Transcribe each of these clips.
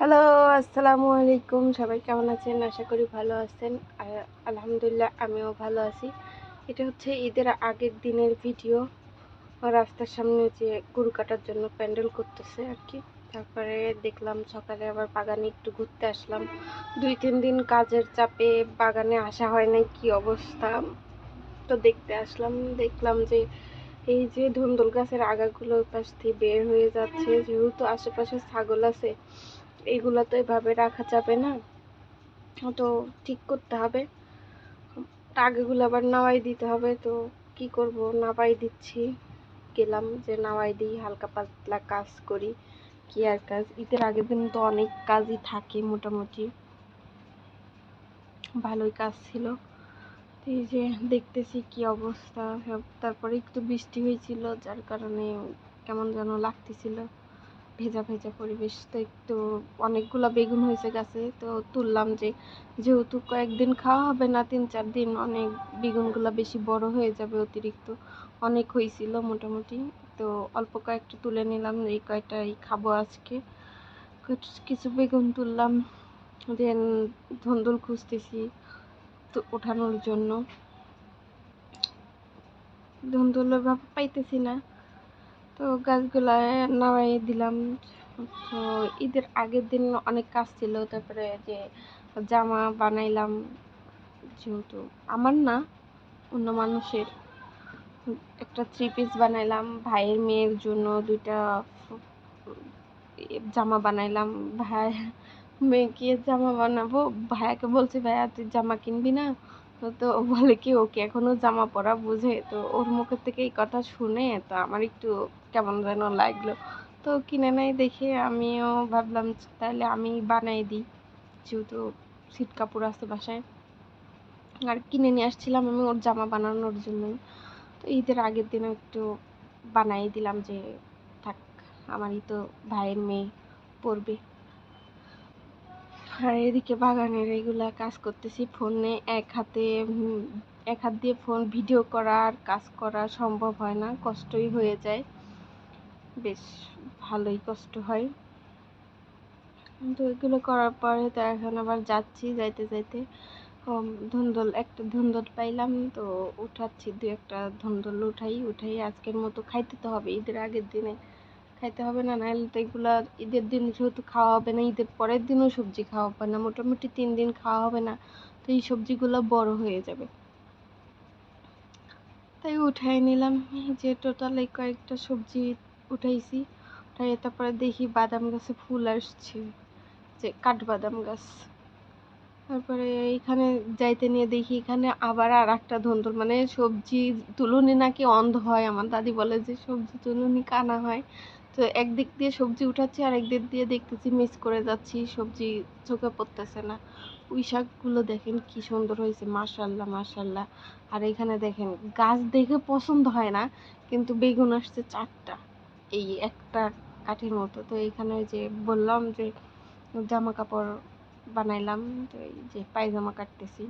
Hello আসসালামু আলাইকুম। সবাই কেমন আছেন? আশা করি ভালো আছেন। আলহামদুলিল্লাহ, আমিও ভালো আছি। এটা হচ্ছে ঈদের আগের দিনের ভিডিও। রাস্তার সামনে যে গরু কাটার জন্য প্যান্ডেল করতেছে আর কি। তারপরে দেখলাম সকালে আবার বাগানে একটু ঘুরতে আসলাম। দুই, তিন দিন কাজের চাপে বাগানে আসা হয় নাই, কি অবস্থা? তো দেখতে আসলাম, দেখলাম যে এই যে ধুন্দুল গাছের আগাগুলো পাশ থেকে বের হয়ে যাচ্ছে। যেহেতু আশেপাশে ছাগল আছে এগুলো তো এভাবে রাখা যাবে না। তো ঠিক করতে হবে। আগেগুলো আবার নাওয়াই দিতে হবে, তো কি করব? নাওয়াই দিচ্ছি। গেলাম যে নাওয়াই দিই, হালকা পাতলা কাজ করি, কি আর কাজ? ঈদের আগের দিন তো অনেক কাজই থাকে মোটামুটি। ভালোই কাজ ছিল। এই যে দেখতেছি কি অবস্থা। তারপরে একটু বৃষ্টি হয়েছিল, যার কারণে কেমন যেন লাগতেছিল। ভেজা ভেজা পরিবেশ তো একটু অনেকগুলো বেগুন হয়েছে গাছে, তো তুললাম যে যেহেতু কয়েকদিন খাওয়া হবে না, তিন চার দিন অনেক বেগুনগুলো বেশি বড় হয়ে যাবে অতিরিক্ত অনেক হয়েছিল মোটামুটি, তো অল্প কয়েকটা তুলে নিলাম, এই কয়টাই খাব আজকে। কিছু বেগুন তুললাম, দেন ধন্দুল খুঁজতেছি তো ওঠানোর জন্য। ধন্দুল পাইতেছি না। তো গাছগুলা নামাই দিলাম। তো ঈদের আগের দিন অনেক কাজ ছিল, তারপরে যে জামা বানাইলাম। যেহেতু আমার না, অন্য মানুষের। একটা থ্রি পিস বানাইলাম, ভাইয়ের মেয়ের জন্য দুইটা জামা বানাইলাম। ভাই, মেয়েকে জামা বানাবো? ভাইয়াকে বলছি, ভাইয়া, তুই জামা কিনবি না? তো বলে কি, ওকে এখনও জামা পরা বুঝে? তো ওর মুখের থেকে এই কথা শুনে তো আমার একটু কেমন যেন লাগল। তো কিনে নেয় দেখে আমিও ভাবলাম, তাহলে আমি বানাই দিই। যেহেতু সিট কাপড় আছে বাসায়। আর কিনে নিয়ে আসছিলাম আমি ওর জামা বানানোর জন্য তো ঈদের আগের দিনে একটু বানাই দিলাম যে, থাক, আমারই তো ভাইয়ের মেয়ে পরবে। আর এদিকে বাগানের এগুলা কাজ করতেছি। ফোনে এক হাতে এক হাত দিয়ে ফোন ভিডিও করা আর কাজ করা সম্ভব হয় না, কষ্টই হয়ে যায়। বেশ ভালোই কষ্ট হয়। তো এগুলো করার পরে তো এখন আবার যাচ্ছি যাইতে যাইতে। ধুন্দল, একটা ধুন্দল পাইলাম, তো উঠাচ্ছি দু একটা ধুন্দল উঠাই উঠাই আজকের মতো খাইতে তো হবে, ঈদের আগের দিনে খাইতে হবে না নাহলে তো এগুলা ঈদের দিন যেহেতু খাওয়া হবে না, ঈদের পরের দিনও সবজি খাওয়া হবে না, মোটামুটি তিন দিন খাওয়া হবে না, তো এই সবজিগুলো বড় হয়ে যাবে। তাই উঠাই নিলাম, যে টোটাল এই কয়েকটা সবজি উঠাইছি উঠাই তারপরে দেখি বাদাম গাছে ফুল আসছে, যে কাঠবাদাম গাছ। তারপরে এইখানে যাইতে নিয়ে দেখি, এখানে আবার আর একটা ধন্দল। মানে সবজি তুলনি নাকি অন্ধ হয়, আমার দাদি বলে যে সবজি তুলনি কানা হয়। তো একদিক দিয়ে সবজি উঠাচ্ছি আর একদিক দিয়ে দেখতেছি মিস করে যাচ্ছি, সবজি চোখে পড়তেছে না। পুঁই শাকগুলো দেখেন কি সুন্দর হয়েছে, মাশাল্লাহ মাশাল্লাহ। আর এখানে দেখেন, গাছ দেখে পছন্দ হয় না, কিন্তু বেগুন আসছে চারটা, এই একটা কাঠির মতো। তো এখানে যে বললাম যে জামা কাপড় বানাইলাম, তো এই যে পায়জামা কাটতেছি।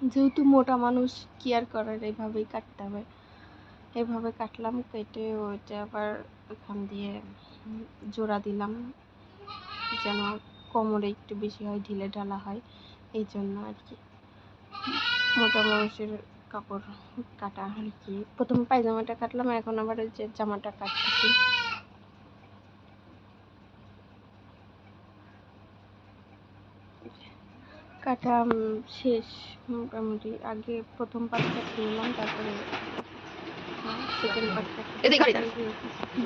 যেহেতু মোটা মানুষ, কি আর করার? এইভাবেই কাটতে হবে। এভাবে কাটলাম, কেটে ওইটা আবার এখান দিয়ে জোড়া দিলাম, যেন কোমরে একটু বেশি হয়, ঢিলে ঢালা হয়। এই জন্য আর কি। মোটা মানুষের কাপড় কাটা আর কি। প্রথম পায়জামাটা কাটলাম, এখন আবার যে জামাটা কাটতেছি। কাটা শেষ মোটামুটি। আগে প্রথম পাটটা কিনলাম তারপরে সেকেন্ড পার্টটা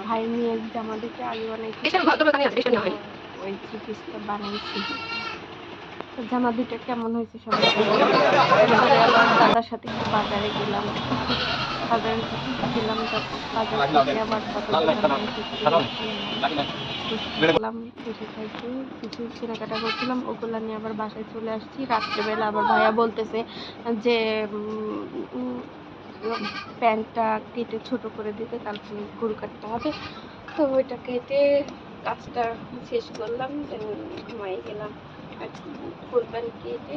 ভাই নিয়ে জামা দেখে আগে অনেক ওই চিকিৎসা বানাইছি। জামা দুইটা কেমন হয়েছে সবাই দাদার সাথে একটু বাজারে গেলাম। বাজারে গেলাম বাজার থেকে আবার গেলাম এসে খাইছি কিছু কেনাকাটা করছিলাম ওগুলো নিয়ে আবার বাসায় চলে আসছি। রাত্রেবেলা আবার ভাইয়া বলতেছে যে প্যান্টটা কেটে ছোট করে দিতে কালকে গরু কাটতে হবে। তো ওইটা কেটে কাজটা শেষ করলাম ঘুমাই গেলাম। আর ফুল প্যান্ট কেটে